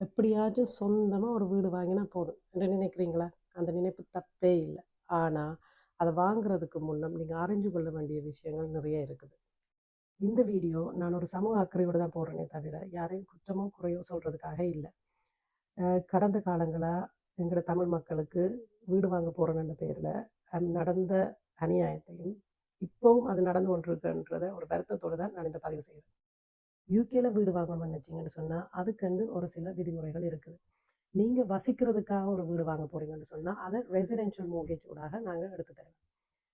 எப்படியாச்சும் சொந்தமாக ஒரு வீடு வாங்கினா போதும். என்று நினைக்கிறீங்களா? அந்த நினைப்பு தப்பே இல்லை. ஆனால் அதை வாங்குறதுக்கு முன்னம் நீங்கள் அறிஞ்சு கொள்ள வேண்டிய விஷயங்கள் நிறைய இருக்குது. இந்த வீடியோ நான் ஒரு சமூக அக்கறையோடு தான் போடுறேனே தவிர யாரையும் குற்றமோ குறையோ சொல்கிறதுக்காக இல்லை. கடந்த காலங்களாக எங்களோட தமிழ் மக்களுக்கு வீடு வாங்க போகிறேன்னு பேரில் நடந்த அநியாயத்தையும் இப்போவும் அது நடந்து கொண்டிருக்குன்றத ஒரு வருத்தத்தோடு தான் நான் இந்த பதிவு செய்கிறேன் யூகேல வீடு வாங்கணும்னு நினச்சிங்கன்னு சொன்னால் அதுக்கண்டு ஒரு சில விதிமுறைகள் இருக்குது. நீங்கள் வசிக்கிறதுக்காக ஒரு வீடு வாங்க போகிறீங்கன்னு சொன்னால் அதை ரெசிடென்ஷியல் மோகேஜ் நாங்கள் எடுத்து தரோம்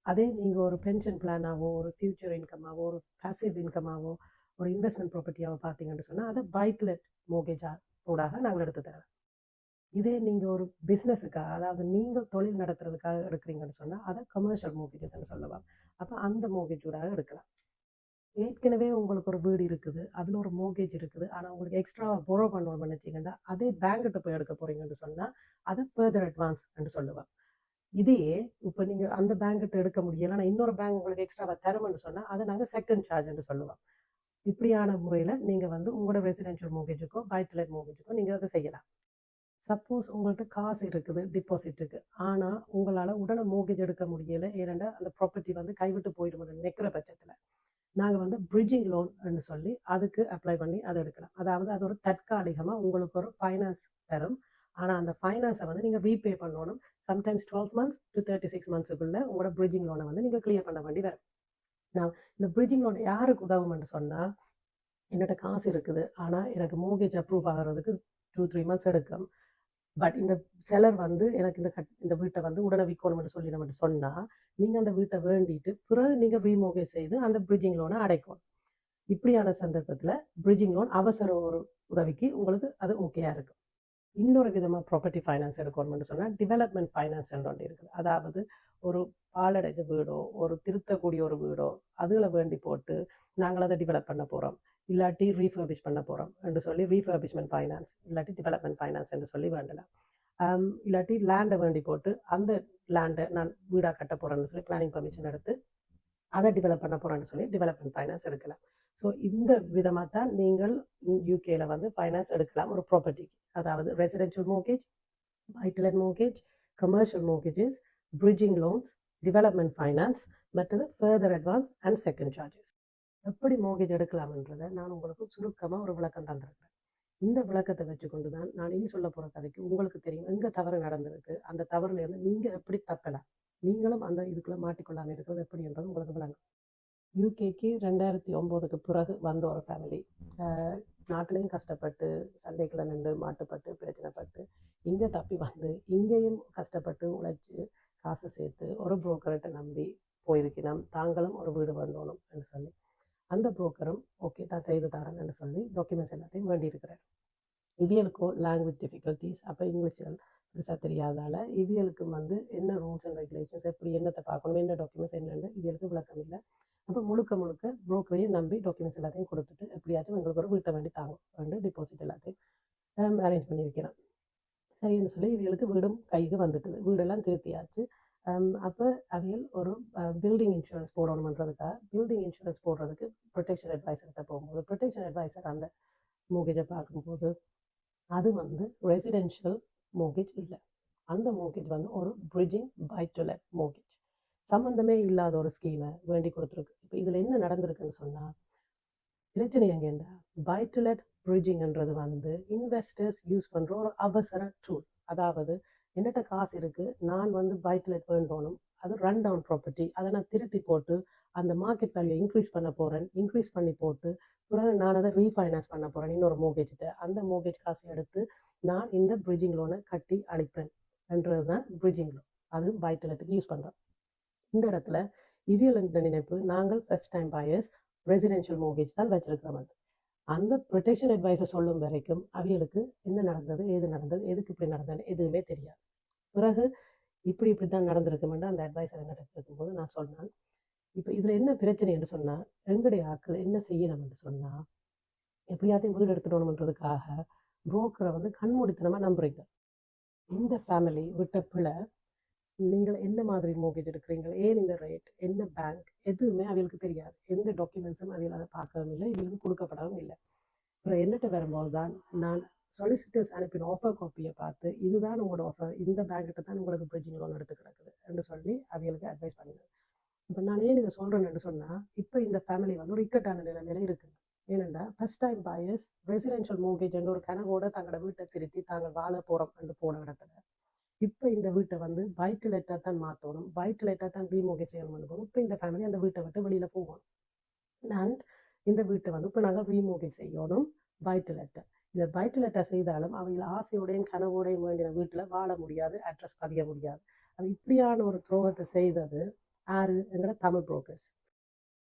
அதே நீங்கள் ஒரு பென்ஷன் பிளானாவோ ஒரு ஃபியூச்சர் இன்கமாவோ ஒரு பேசிவ் இன்கமாவோ ஒரு இன்வெஸ்ட்மெண்ட் ப்ராப்பர்ட்டியாவோ பார்த்தீங்கன்னு சொன்னால் அதை பைக்லெட் மோகேஜா ஊடாக நாங்கள் எடுத்து தரோம் இதே நீங்கள் ஒரு பிஸ்னஸுக்காக அதாவது நீங்கள் தொழில் நடத்துறதுக்காக எடுக்கிறீங்கன்னு சொன்னால் அதை கமர்ஷியல் மோகேஜஸ்ன்னு சொல்லலாம். அப்போ அந்த மோகேஜ் எடுக்கலாம். ஏற்கனவே உங்களுக்கு ஒரு வீடு இருக்குது. அதில் ஒரு மோகேஜ் இருக்குது. ஆனால் உங்களுக்கு எக்ஸ்ட்ரா borrow பண்ணணும் நினச்சிங்கன்னா அதே பேங்க்கிட்ட போய் எடுக்க போகிறீங்கன்னு சொன்னால் அதை ஃபர்தர் அட்வான்ஸ் என்று சொல்லுவாங்க. இதையே இப்போ நீங்கள் அந்த பேங்க்கிட்ட எடுக்க முடியல ஆனால் இன்னொரு பேங்க் உங்களுக்கு எக்ஸ்ட்ராவாக தரணும்னு சொன்னால் அதை நாங்கள் செகண்ட் சார்ஜ் என்று சொல்லுவோம். இப்படியான முறையில் நீங்கள் வந்து உங்களோட ரெசிடென்ஷியல் மோகேஜுக்கோ பைட்லைட் மோகேஜுக்கோ நீங்கள் அதை செய்யலாம். சப்போஸ் உங்கள்கிட்ட காசு இருக்குது டிபாசிட் இருக்குது ஆனால் உங்களால் உடனே மோகேஜ் எடுக்க முடியலை ஏனெண்டா அந்த ப்ராப்பர்ட்டி வந்து கைவிட்டு போயிடும்னு நிற்கிற பட்சத்தில். நாங்கள் வந்து பிரிட்ஜிங் லோன் சொல்லி அதுக்கு அப்ளை பண்ணி அதை எடுக்கலாம். அதாவது அது ஒரு தற்காலிகமாக உங்களுக்கு ஒரு ஃபைனான்ஸ் தரும். ஆனால் அந்த ஃபைனான்ஸை வந்து நீங்கள் ரீபே பண்ணணும். Sometimes twelve months to thirty six மந்த்ஸுக்குள்ளே உங்களோட பிரிட்ஜிங் லோனை வந்து நீங்கள் கிளியர் பண்ண வேண்டி வரும். நான் இந்த பிரிட்ஜிங் லோன் யாருக்கு உதவும்னு சொன்னால் என்னோட காசு இருக்குது. ஆனால் எனக்கு மோகேஜ் அப்ரூவ் ஆகிறதுக்கு டூ த்ரீ மந்த்ஸ் எடுக்கும். பட் இந்த செலர் வந்து எனக்கு இந்த கட் இந்த வீட்டை வந்து உடனே விற்கணும்னு சொல்லி நம்ம சொன்னால் நீங்கள் அந்த வீட்டை வேண்டிட்டு பிறகு நீங்கள் ரீமோகே செய்து அந்த பிரிட்ஜிங் லோனை அடைக்கணும். இப்படியான சந்தர்ப்பத்தில் பிரிட்ஜிங் லோன் அவசர ஒரு உதவிக்கு உங்களுக்கு அது ஓகேயா இருக்கும். இன்னொரு விதமாக ப்ராப்பர்ட்டி ஃபைனான்ஸ் எடுக்கணும்னு சொன்னால் டிவலப்மெண்ட் ஃபைனான்ஸ் ஒன்று இருக்குது. அதாவது ஒரு பாலடைஞ்ச வீடோ ஒரு திருத்தக்கூடிய ஒரு வீடோ அதில் வேண்டி போட்டு நாங்கள் அதை டெவலப் பண்ண போகிறோம் இல்லாட்டி ரீஃபர்பிஷ் பண்ண போகிறோம் என்று சொல்லி ரீஃபர்பிஷ்மெண்ட் ஃபைனான்ஸ் இல்லாட்டி டெவலப்மெண்ட் ஃபைனான்ஸ் என்று சொல்லி வேண்டலாம் இல்லாட்டி லேண்டை வேண்டி போட்டு அந்த லேண்டை நான் வீடாக கட்ட போகிறேன்னு சொல்லி பிளானிங் பர்மிஷன் எடுத்து அதை டெவலப் பண்ண போகிறேன்னு சொல்லி டெவலப்மெண்ட் ஃபைனான்ஸ் எடுக்கலாம் ஸோ இந்த விதமாக தான் நீங்கள் யூகேல வந்து ஃபைனான்ஸ் எடுக்கலாம் ஒரு ப்ராப்பர்ட்டிக்கு அதாவது residential mortgage buy to let mortgage commercial mortgages bridging loans development finance மற்றது further advance and second charges எப்படி மோர்கேஜ் எடுக்கலாம்ன்றதை நான் உங்களுக்கு சுருக்கமாக ஒரு விளக்கம் தந்திருக்கிறேன். இந்த விளக்கத்தை வச்சுக்கொண்டு தான் நான் இனி சொல்ல போகிற கதைக்கு உங்களுக்கு தெரியும் எங்கே தவறு நடந்திருக்கு அந்த தவறுலேருந்து நீங்கள் எப்படி தப்பலாம் நீங்களும் அந்த இதுக்குள்ளே மாட்டிக்கொள்ளாமல் இருக்கிறது எப்படின்றது உங்களுக்கு விளங்கும். யூகேக்கு ரெண்டாயிரத்தி ஒம்போதுக்கு பிறகு வந்த ஒரு ஃபேமிலி நாட்டிலையும் கஷ்டப்பட்டு சண்டைக்குள்ள நின்று மாட்டுப்பட்டு பிரச்சனைப்பட்டு இங்கே தப்பி வந்து இங்கேயும் கஷ்டப்பட்டு உழைச்சி காசு சேர்த்து ஒரு புரோக்கர்கிட்ட நம்பி போயிருக்கணும். தாங்களும் ஒரு வீடு வேண்டணும் என்று சொல்லி. அந்த புரோக்கரும் ஓகே தான் செய்து தரேன்னு சொல்லி டாக்குமெண்ட்ஸ் எல்லாத்தையும் வேண்டியிருக்கிறார். இவியலுக்கும் லாங்குவேஜ் டிஃபிகல்ட்டிஸ் அப்போ இங்கிலீஷ்கள் பெருசாக தெரியாதால் இவியலுக்கு வந்து என்ன ரூல்ஸ் அண்ட் ரெகுலேஷன்ஸ் எப்படி என்னத்தை பார்க்கணும் என்ன டாக்குமெண்ட்ஸ் என்னென்னு இவியலுக்கு விளக்கம் இல்லை. அப்போ முழுக்க முழுக்க புரோக்கரையும் நம்பி டாக்குமெண்ட்ஸ் எல்லாத்தையும் கொடுத்துட்டு எப்படியாச்சும் எங்களுக்கு ஒரு வீட்டை வேண்டி தாங்க வேண்டு டிபாசிட் எல்லாத்தையும் அரேஞ்ச் பண்ணியிருக்கிறேன் சரின்னு சொல்லி இவங்களுக்கு வீடும் கைக்கு வந்துட்டுது. வீடெல்லாம் திருத்தியாச்சு. அப்போ அவியல் ஒரு பில்டிங் இன்சூரன்ஸ் போடணுன்றதுக்காக பில்டிங் இன்சூரன்ஸ் போடுறதுக்கு ப்ரொடெக்ஷன் அட்வைசர்கிட்ட போகும்போது ப்ரொடெக்ஷன் அட்வைசர் அந்த மூகேஜை பார்க்கும்போது அது வந்து ரெசிடென்ஷியல் மோகேஜ் இல்லை. அந்த மோகேஜ் வந்து ஒரு bridging buy to let mortgage சம்மந்தமே இல்லாத ஒரு ஸ்கீமை வேண்டி கொடுத்துருக்கு. இப்போ இதில் என்ன நடந்திருக்குன்னு சொன்னால் பிரச்சனை எங்கேண்டா பை டு லெட் பிரிட்ஜிங்ன்றது வந்து இன்வெஸ்டர்ஸ் யூஸ் பண்ணுற ஒரு அவசர டூல் அதாவது என்னட்ட காசு இருக்குது நான் வந்து பை டு லெட் வேண்டணும் அது ரன் டவுன் ப்ராப்பர்ட்டி அதை நான் திருத்தி போட்டு அந்த மார்க்கெட் வேல்யூ இன்க்ரீஸ் பண்ண போகிறேன் இன்க்ரீஸ் பண்ணி போட்டு பிறகு நான் அதை ரீஃபைனான்ஸ் பண்ண போகிறேன் இன்னொரு மோகேஜ்கிட்ட அந்த மோகேஜ் காசு எடுத்து நான் இந்த பிரிட்ஜிங் லோனை கட்டி அளிப்பேன் என்றது தான் பிரிட்ஜிங் லோன் அது பை யூஸ் பண்ணுறோம் இந்த இடத்துல இவியல் என்ற நினைப்பு நாங்கள் first time buyers residential mortgage தான் வச்சிருக்கிறோம் அந்த ப்ரொடெக்ஷன் அட்வைஸை சொல்லும் வரைக்கும் அவியலுக்கு என்ன நடந்தது ஏது நடந்தது எதுக்கு இப்படி நடந்தது எதுவுமே தெரியாது. பிறகு இப்படி இப்படி தான் நடந்திருக்குமென்று அந்த அட்வைஸ் என்ன நடந்துருக்கும்போது நான் சொன்னேன். இப்போ இதில் என்ன பிரச்சனைன்னு சொன்னால் எங்களுடைய ஆட்கள் என்ன செய்யணும்னு சொன்னால் எப்படியாத்தையும் முதல் எடுத்துடணுன்றதுக்காக புரோக்கரை வந்து கண்மூடித்தனமாக நம்புறீங்க. இந்த ஃபேமிலி விட்ட பிள்ளை நீங்கள் என்ன மாதிரி மோகேஜ் எடுக்கிறீங்க ஏன் இந்த ரேட் என்ன பேங்க் எதுவுமே அவங்களுக்கு தெரியாது. எந்த டாக்குமெண்ட்ஸும் அவையில் அதை பார்க்கவும் இல்லை இவங்களுக்கு கொடுக்கப்படவும் இல்லை. அப்புறம் என்னட்ட வரும்போது தான் நான் சொலிசிட்டர்ஸ் அனுப்பின ஆஃபர் காப்பியை பார்த்து இதுதான் உங்களோட ஆஃபர் இந்த பேங்க்கிட்ட தான் உங்களுக்கு பிரிட்ஜிங் லோன் எடுத்து கிடக்குது என்று சொல்லி அவங்களுக்கு அட்வைஸ் பண்ணுங்க இப்போ நான் ஏன் இதை சொல்கிறேன்னு சொன்னால் இப்போ இந்த ஃபேமிலி வந்து ஒரு இக்கட்டான நிலைமையில இருக்குது. ஏனெண்டா first time buyers residential mortgage என்ற ஒரு கனவோட தங்களோட வீட்டை திருத்தி தாங்கள் வாழ போகிறோம் என்று போன இடத்துல. இப்போ இந்த வீட்டை வந்து பைட்டு லெட்டாக தான் மாற்றணும் பைட்டு லெட்டாக தான் ரீமோகேஜ் செய்யணும்னு போகும் இப்போ இந்த ஃபேமிலி அந்த வீட்டை விட்டு வெளியில் போகணும் அண்ட் இந்த வீட்டை வந்து இப்போ நாங்கள் ரீமோகேஜ் செய்யணும் பைட்டு லெட்டர் இதை பைட்டு செய்தாலும் அவங்கள ஆசையோடையும் கனவோடையும் வேண்டிய வீட்டில் வாழ முடியாது அட்ரஸ் பதிய முடியாது. அது இப்படியான ஒரு துரோகத்தை செய்தது ஆறு எங்களோட தமிழ் புரோக்கர்ஸ்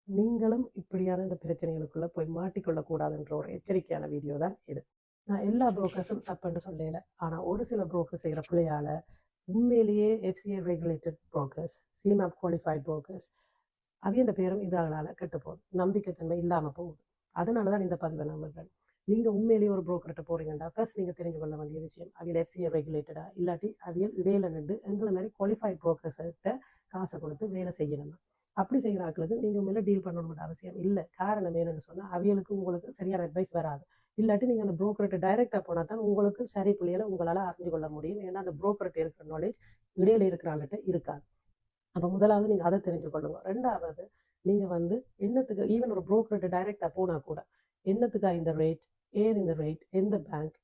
நீங்களும் இப்படியான இந்த பிரச்சனைகளுக்குள்ளே போய் மாட்டிக்கொள்ளக்கூடாதுன்ற ஒரு எச்சரிக்கையான வீடியோ தான் இது. நான் எல்லா புரோக்கர்ஸும் தப்புன்னு சொல்லல. ஆனால் ஒரு சில புரோக்கர் செய்கிற பிள்ளையால உண்மையிலேயே FCA regulated brokers CeMAP qualified brokers அவியந்த பேரும் இதாகனால கெட்டு போகுது. நம்பிக்கைத்தன்மை இல்லாமல் போகுது. அதனால தான் இந்த பதிவை நம்புகிறேன் நீங்கள் உண்மையிலேயே ஒரு ப்ரோக்கர்கிட்ட போகிறீங்கன்னா ஃபர்ஸ்ட் நீங்கள் தெரிஞ்சு கொள்ள வேண்டிய விஷயம் அவியல் எஃப்சிஏ ரெகுலேட்டடா இல்லாட்டி அவியல் இடையில நின்று எங்களை மாதிரி குவாலிஃபைட் ப்ரோக்கர்ஸ்கிட்ட காசை கொடுத்து வேலை செய்யணுமா. அப்படி செய்கிற ஆக்களுக்கு நீங்கள் உண்மையில டீல் பண்ணணும்னு அவசியம் இல்லை. காரணம் என்னென்னு சொன்னால் அவியலுக்கு உங்களுக்கு சரியான அட்வைஸ் வராது. இல்லாட்டி நீங்கள் அந்த ப்ரோக்கர்கிட்ட டைரெக்டாக போனால் தான் உங்களுக்கு சரி பிள்ளைகளை உங்களால் அறிஞ்சு கொள்ள முடியும். ஏன்னா அந்த ப்ரோக்கர்கிட்ட இருக்கிற நாலேஜ் இடையில இருக்கிற ஆள்கிட்ட இருக்காது. அப்போ முதலாவது நீங்கள் அதை தெரிஞ்சு கொள்ளுங்க ரெண்டாவது நீங்கள் வந்து என்னத்துக்கு ஈவன் ஒரு ப்ரோக்கர்கிட்ட டைரெக்டாக போனால் கூட என்னத்துக்கா இந்த ரேட் ஏன் இந்த ரேட் எந்த பேங்க்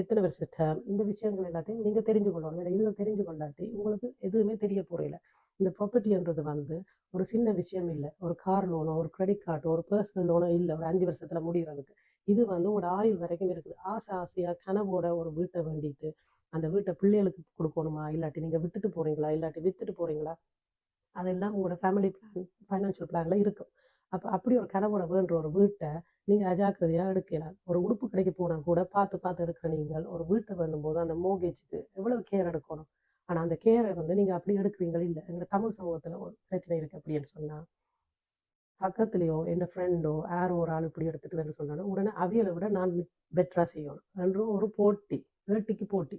எத்தனை வருஷ டேர்ம் இந்த விஷயங்கள் எல்லாத்தையும் நீங்கள் தெரிஞ்சு கொள்ளணும் இல்லை இதில் தெரிஞ்சு கொண்டாட்டி உங்களுக்கு எதுவுமே தெரிய போகிறீல இந்த ப்ராப்பர்ட்டின்றது வந்து ஒரு சின்ன விஷயம் இல்லை. ஒரு கார் லோனோ ஒரு கிரெடிட் கார்டோ ஒரு பர்சனல் லோனோ இல்லை. ஒரு அஞ்சு வருஷத்தில் முடிகிறதுக்கு இது வந்து உங்களோட ஆயுள் வரைக்கும் இருக்குது. ஆசை ஆசையாக கனவோட ஒரு வீட்டை வேண்டிட்டு அந்த வீட்டை பிள்ளைகளுக்கு கொடுக்கணுமா? இல்லாட்டி நீங்கள் விட்டுட்டு போகிறீங்களா இல்லாட்டி வித்துட்டு போகிறீங்களா அதெல்லாம் உங்களோட ஃபேமிலி பிளான் ஃபைனான்ஷியல் பிளானில் இருக்கும். அப்போ அப்படி ஒரு கனவோட வேண்ட ஒரு வீட்டை நீங்கள் அஜாக்கிரதையாக எடுக்கலாம். ஒரு உடுப்பு கடைக்கு போனால் கூட பார்த்து பார்த்து எடுக்கிற நீங்கள் ஒரு வீட்டை வேண்டும்போது அந்த மோகேஜுக்கு எவ்வளோ கேர் எடுக்கணும்? ஆனால் அந்த கேரை வந்து நீங்கள் அப்படி எடுக்கிறீங்களா? இல்லை எங்கள் தமிழ் சமூகத்தில் ஒரு பிரச்சனை இருக்குது அப்படின்னு சொன்னால் பக்கத்துலேயோ என் ஃப்ரெண்டோ யாரோ ஒரு ஆள் இப்படி எடுத்துக்குதுன்னு சொன்னாலும் உடனே அவியலை விட நான் பெட்டராக செய்யணும். என்றும் ஒரு போட்டி வேட்டிக்கு போட்டி.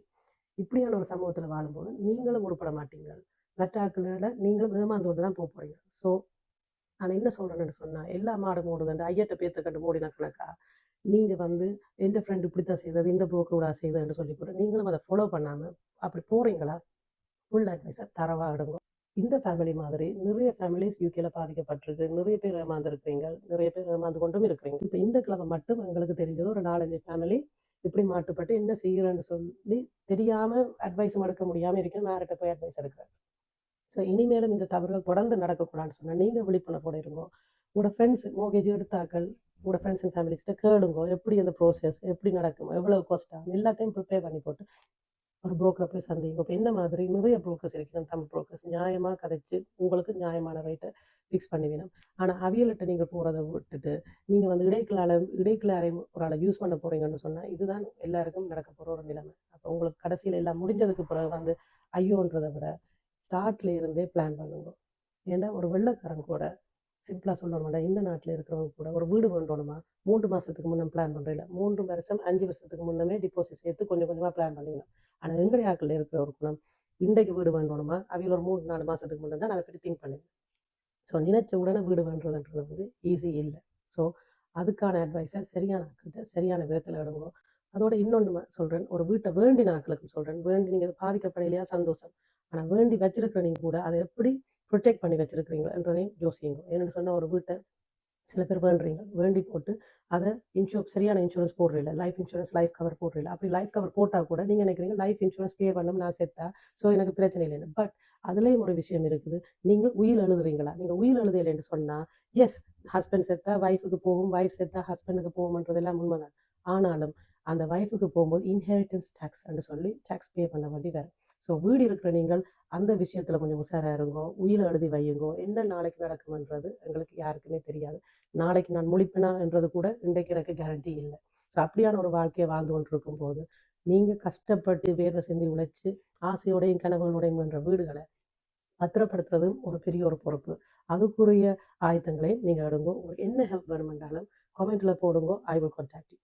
இப்படியான ஒரு சமூகத்தில் வாழும்போது நீங்களும் உருப்பட மாட்டீங்க மற்ற ஆட்களோட நீங்களும் ஏமாந்தோண்டு தான் போக போகிறீங்க ஸோ நான் என்ன சொல்கிறேன்னு சொன்னால் எல்லா மாடும் மூடுதுண்டு ஐயட்ட பேத்த கண்டு ஓடின கணக்கா நீங்கள் வந்து எந்த ஃப்ரெண்டு இப்படி தான் செய்தது இந்த புரோக்கரோட செய்ததுன்னு சொல்லி போட்டு நீங்களும் அதை ஃபாலோ பண்ணாமல் அப்படி போகிறீங்களா ஃபுல் அட்வைஸை தரவாக எடுங்க. இந்த ஃபேமிலி மாதிரி நிறைய ஃபேமிலிஸ் யூகேல பாதிக்கப்பட்டிருக்கு நிறைய பேர் ஏமாந்துருக்கிறீங்க நிறைய பேர் ஏமாந்து கொண்டும் இருக்கிறீங்க. இப்போ இந்த கிழமை மட்டும் எங்களுக்கு தெரிஞ்சது ஒரு நாலஞ்சு ஃபேமிலி இப்படி மாட்டுப்பட்டு என்ன செய்கிறேன்னு சொல்லி தெரியாமல் அட்வைஸும் எடுக்க முடியாமல் இருக்கேன் வேறட்ட போய் அட்வைஸ் எடுக்கிறேன்? ஸோ இனிமேலும் இந்த தவறுகள் தொடர்ந்து நடக்கக்கூடாதுன்னு சொன்னால் நீங்கள் விழிப்புணர்வோட இருங்கோ. உங்களோட ஃப்ரெண்ட்ஸ் மோகேஜ் எடுத்தாக்கள் உங்களோட ஃப்ரெண்ட்ஸ் அண்ட் ஃபேமிலிஸ்கிட்ட கேளுங்கோ. எப்படி அந்த ப்ரோசஸ் எப்படி நடக்கும் எவ்வளோ காஸ்ட் ஆகும் எல்லாத்தையும் ப்ரிப்பேர் பண்ணி போட்டு ஒரு புரோக்கரை போய் சந்திங்க. இப்போ என்ன மாதிரி நிறைய புரோக்கர்ஸ் இருக்கிறாங்க தமிழ் புரோக்கர்ஸ் நியாயமாக கதைச்சு உங்களுக்கு நியாயமான ரேட்டை ஃபிக்ஸ் பண்ணிவிடும் ஆனால் அவியலிட்ட நீங்கள் போகிறத விட்டுட்டு நீங்கள் வந்து இடைக்கிளால இடைக்கிளாரை ஒரு ஆளை யூஸ் பண்ண போகிறீங்கன்னு சொன்னால் இதுதான் எல்லாருக்கும் நடக்க போகிற ஒரு நிலைமை. அப்போ உங்களுக்கு கடைசியில் எல்லாம் முடிஞ்சதுக்கு பிறகு வந்து ஐயோன்றதை விட ஸ்டார்ட்ல இருந்தே பிளான் பண்ணுங்க. ஏன்னா ஒரு வெள்ளக்காரன் கூட சிம்பிளாக சொல்லணும்டா இந்த நாட்டில் இருக்கிறவங்க கூட ஒரு வீடு பண்ணுறோமா மூன்று மாதத்துக்கு முன்னே பிளான் பண்ணுறீங்க மூன்று வருஷம் அஞ்சு வருஷத்துக்கு முன்னமே டிபாசிட் சேர்த்து கொஞ்சம் கொஞ்சமாக பிளான் பண்ணிக்கலாம். ஆனால் எங்களுடைய ஆக்களில் இருக்கிற ஒரு குணம் இன்றைக்கு வீடு வேண்டணுமா அவையில் ஒரு மூணு நாலு மாதத்துக்கு முன்னே தான் அதை பற்றி திங்க் பண்ணுவேன் ஸோ நினைச்ச உடனே வீடு வேண்டுறதுன்றது வந்து ஈஸி இல்லை. ஸோ அதுக்கான அட்வைஸை சரியான ஆட்கள்கிட்ட சரியான விதத்தில் எடுங்க. அதோட இன்னொன்று சொல்கிறேன் ஒரு வீட்டை வேண்டின ஆக்களுக்கு சொல்கிறேன் வேண்டி நீங்கள் பாதிக்கப்படையிலையா சந்தோஷம். ஆனால் வேண்டி வச்சிருக்கிற நீங்கள் கூட அதை எப்படி ப்ரொடெக்ட் பண்ணி வச்சிருக்கிறீங்கன்றதையும் யோசிங்க என்னென்னு சொன்னால் ஒரு வீட்டை சில பேர் வேண்டுறீங்க வேண்டி போட்டு அதை இன்சூர் சரியான இன்சூரன்ஸ் போடுறீங்க லைஃப் இன்சூரன்ஸ் லைஃப் கவர் போடுறீங்க அப்படி லைஃப் கவர் போட்டால் கூட நீங்கள் நினைக்கிறீங்க லைஃப் இன்சூரன்ஸ் பே பண்ணணும் நான் செத்தா? ஸோ எனக்கு பிரச்சனை இல்லைன்னு. பட் அதுலேயும் ஒரு விஷயம் இருக்குது. நீங்கள் உயிர் எழுதுறீங்களா நீங்கள் உயிர் எழுதலைன்னு சொன்னால் எஸ் ஹஸ்பண்ட் செத்தா ஒய்ஃபுக்கு போகும் ஒய்ஃப் செத்தா ஹஸ்பண்டுக்கு போகும்ன்றதெல்லாம் உண்மைதான். ஆனாலும் அந்த ஒய்ஃபுக்கு போகும்போது இன்ஹெரிட்டன்ஸ் டேக்ஸ் சொல்லி டேக்ஸ் பே பண்ண வேண்டி வேறு ஸோ வீடு இருக்கிற நீங்கள் அந்த விஷயத்தில் கொஞ்சம் உஷாராக இருங்கோ உயிரை எழுதி வையுங்கோ என்ன நாளைக்கு நடக்கும்ன்றது எங்களுக்கு யாருக்குமே தெரியாது. நாளைக்கு நான் முழிப்பேனான்றது கூட இன்றைக்கு எனக்கு கேரண்டி இல்லை. ஸோ அப்படியான ஒரு வாழ்க்கையை வாழ்ந்து கொண்டிருக்கும் போது நீங்கள் கஷ்டப்பட்டு வேர்வை செஞ்சு உழைச்சி ஆசையோடையும் கனவுகளோடையும் என்ற வீடுகளை பத்திரப்படுத்துறதும் ஒரு பெரிய ஒரு பொறுப்பு. அதுக்குரிய ஆயுதங்களை நீங்கள் எடுங்கோ. உங்களுக்கு என்ன ஹெல்ப் வேணுமென்றாலும் கமெண்ட்டில் போடுங்கோ. I will contact you